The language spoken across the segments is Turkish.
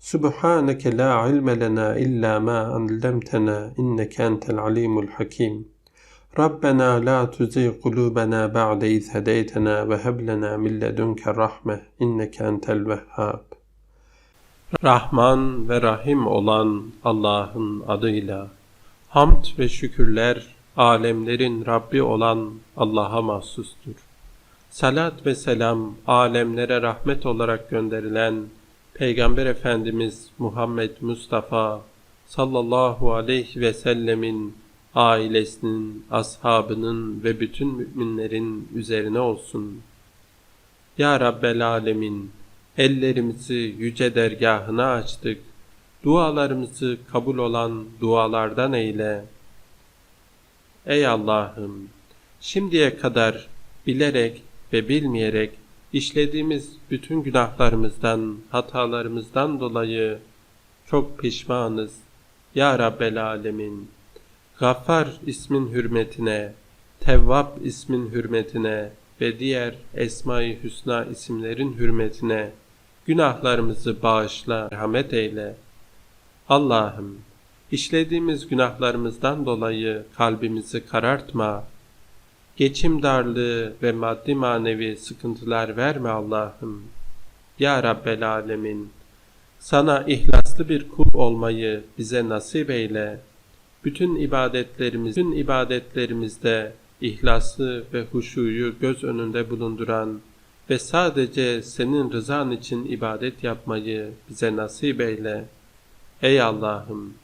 Subhaneke la ilme lena illa ma allamtana inneke entel alimul hakim. Rabbena la tuzigh kulubena ba'de iz hedeytena ve heb lena min ledunke rahme inneke entel vehhab. Rahman ve Rahim olan Allah'ın adıyla hamd ve şükürler alemlerin Rabbi olan Allah'a mahsustur. Salat ve selam alemlere rahmet olarak gönderilen Peygamber Efendimiz Muhammed Mustafa sallallahu aleyhi ve sellemin ailesinin, ashabının ve bütün müminlerin üzerine olsun. Ya Rabbel Alemin, ellerimizi yüce dergahına açtık. Dualarımızı kabul olan dualardan eyle. Ey Allah'ım, şimdiye kadar bilerek ve bilmeyerek işlediğimiz bütün günahlarımızdan, hatalarımızdan dolayı çok pişmanız. Ya Rabbel Alemin, Gaffar ismin hürmetine, Tevvab ismin hürmetine ve diğer Esma-i Hüsna isimlerin hürmetine günahlarımızı bağışla, rahmet eyle. Allah'ım, işlediğimiz günahlarımızdan dolayı kalbimizi karartma, geçim darlığı ve maddi manevi sıkıntılar verme Allah'ım. Ya Rabbel Alemin, sana ihlaslı bir kul olmayı bize nasip eyle. Bütün ibadetlerimiz, bütün ibadetlerimizde ihlaslı ve huşuyu göz önünde bulunduran ve sadece senin rızan için ibadet yapmayı bize nasip eyle. Ey Allah'ım,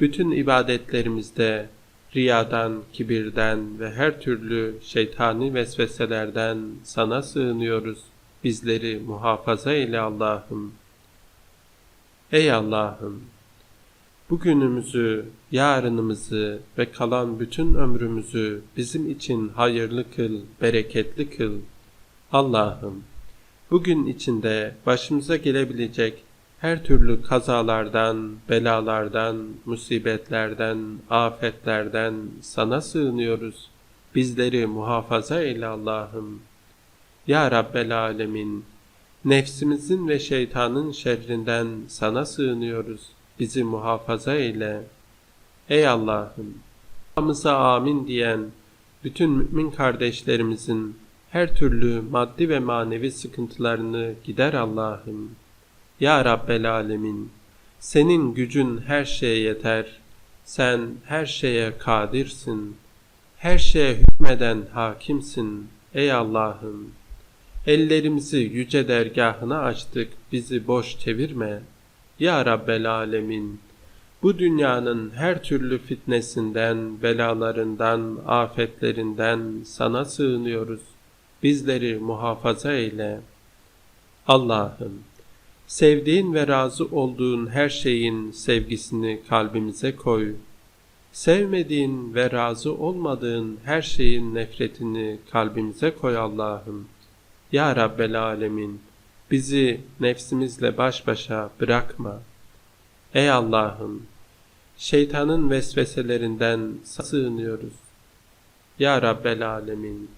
bütün ibadetlerimizde riyadan, kibirden ve her türlü şeytani vesveselerden sana sığınıyoruz. Bizleri muhafaza eyle Allah'ım. Ey Allah'ım! Bugünümüzü, yarınımızı ve kalan bütün ömrümüzü bizim için hayırlı kıl, bereketli kıl. Allah'ım! Bugün içinde başımıza gelebilecek her türlü kazalardan, belalardan, musibetlerden, afetlerden sana sığınıyoruz. Bizleri muhafaza eyle Allah'ım. Ya Rabbel Alemin, nefsimizin ve şeytanın şerrinden sana sığınıyoruz. Bizi muhafaza eyle. Ey Allah'ım, duamıza amin diyen bütün mümin kardeşlerimizin her türlü maddi ve manevi sıkıntılarını gider Allah'ım. Ya Rabbel Alemin, senin gücün her şeye yeter. Sen her şeye kadirsin. Her şeye hükmeden hakimsin. Ey Allah'ım, ellerimizi yüce dergahına açtık, bizi boş çevirme. Ya Rabbel Alemin, bu dünyanın her türlü fitnesinden, belalarından, afetlerinden sana sığınıyoruz. Bizleri muhafaza eyle. Allah'ım, Sevdiğin ve razı olduğun her şeyin sevgisini kalbimize koy. Sevmediğin ve razı olmadığın her şeyin nefretini kalbimize koy Allah'ım. Ya Rabbel Alemin, bizi nefsimizle baş başa bırakma. Ey Allah'ım, şeytanın vesveselerinden sığınıyoruz. Ya Rabbel Alemin,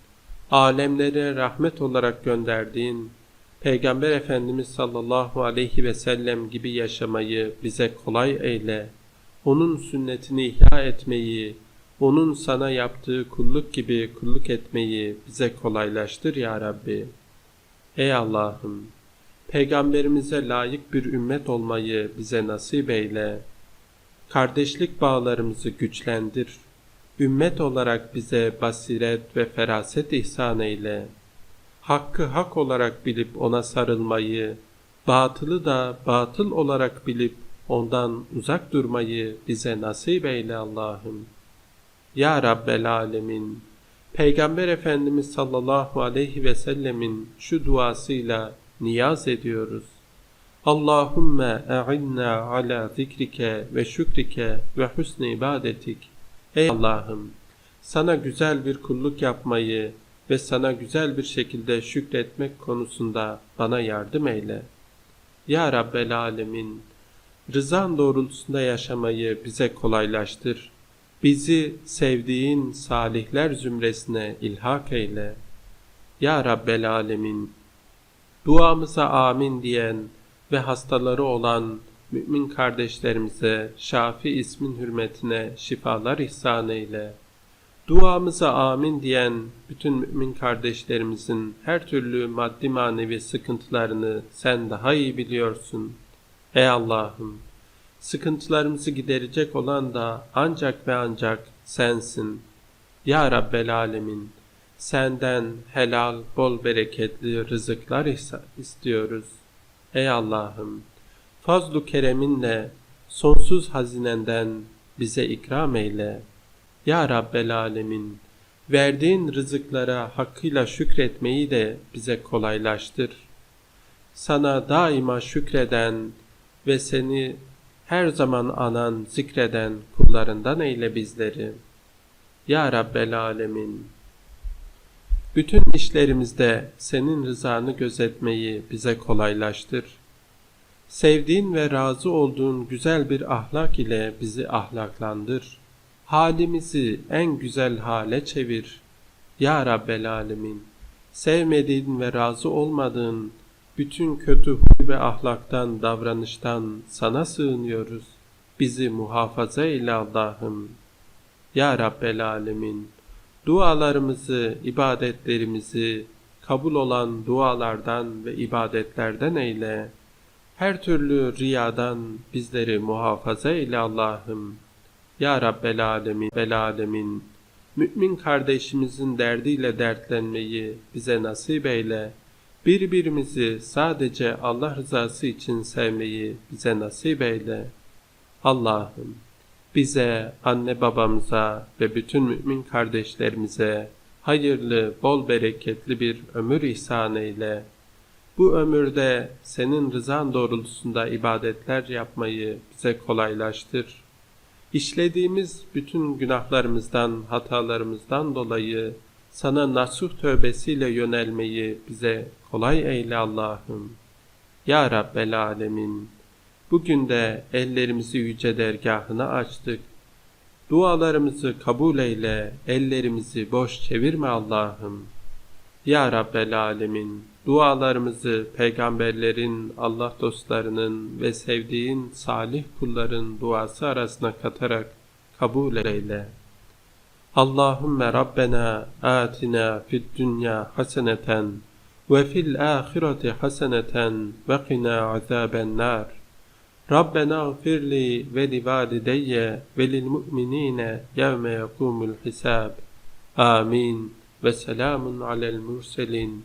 alemlere rahmet olarak gönderdiğin Peygamber Efendimiz sallallahu aleyhi ve sellem gibi yaşamayı bize kolay eyle. Onun sünnetini ihya etmeyi, onun sana yaptığı kulluk gibi kulluk etmeyi bize kolaylaştır ya Rabbi. Ey Allah'ım! Peygamberimize layık bir ümmet olmayı bize nasip eyle. Kardeşlik bağlarımızı güçlendir. Ümmet olarak bize basiret ve feraset ihsan eyle.'' Hakkı hak olarak bilip ona sarılmayı, batılı da batıl olarak bilip ondan uzak durmayı bize nasip eyle Allah'ım. Ya Rabbel Alemin, Peygamber Efendimiz sallallahu aleyhi ve sellemin şu duasıyla niyaz ediyoruz. Allahümme e'inna ala zikrike ve şükrike ve husni ibadetik. Ey Allah'ım! Sana güzel bir kulluk yapmayı ve sana güzel bir şekilde şükretmek konusunda bana yardım eyle. Ya Rabbel Alemin! Rızan doğrultusunda yaşamayı bize kolaylaştır. Bizi sevdiğin salihler zümresine ilhak eyle. Ya Rabbel Alemin! Duamıza amin diyen ve hastaları olan mümin kardeşlerimize Şafi ismin hürmetine şifalar ihsan eyle. Duamıza amin diyen bütün mümin kardeşlerimizin her türlü maddi manevi sıkıntılarını sen daha iyi biliyorsun. Ey Allah'ım! Sıkıntılarımızı giderecek olan da ancak ve ancak sensin. Ya Rabbel Alemin! Senden helal, bol bereketli rızıklar istiyoruz. Ey Allah'ım! Fazlu kereminle sonsuz hazinenden bize ikram eyle. Ya Rabbel Alemin! Verdiğin rızıklara hakkıyla şükretmeyi de bize kolaylaştır. Sana daima şükreden ve seni her zaman anan, zikreden kullarından eyle bizleri. Ya Rabbel Alemin! Bütün işlerimizde senin rızanı gözetmeyi bize kolaylaştır. Sevdiğin ve razı olduğun güzel bir ahlak ile bizi ahlaklandır. Halimizi en güzel hale çevir. Ya Rabbel Alemin! Sevmediğin ve razı olmadığın bütün kötü huy ve ahlaktan, davranıştan sana sığınıyoruz. Bizi muhafaza eyle Allah'ım. Ya Rabbel Alemin! Dualarımızı, ibadetlerimizi kabul olan dualardan ve ibadetlerden eyle. Her türlü riyadan bizleri muhafaza eyle Allah'ım. Ya Rabbel Alemin, Bel Alemin, mümin kardeşimizin derdiyle dertlenmeyi bize nasip eyle. Birbirimizi sadece Allah rızası için sevmeyi bize nasip eyle. Allah'ım bize, anne babamıza ve bütün mümin kardeşlerimize hayırlı, bol bereketli bir ömür ihsan eyle. Bu ömürde senin rızan doğrultusunda ibadetler yapmayı bize kolaylaştır. İşlediğimiz bütün günahlarımızdan, hatalarımızdan dolayı sana nasuh tövbesiyle yönelmeyi bize kolay eyle Allah'ım. Ya Rabbel Alemin, bugün de ellerimizi yüce dergahına açtık. Dualarımızı kabul eyle, ellerimizi boş çevirme Allah'ım. Ya Rabbel Alemin, dualarımızı peygamberlerin, Allah dostlarının ve sevdiğin salih kulların duası arasına katarak kabul eyle. Allahümme Rabbena atina fid dünya haseneten ve fil ahireti haseneten ve qina azaben nar. Rabbena gfirli ve li valideyye ve lil mu'minine yevme yekumul hisab. Amin ve selamun alel murselin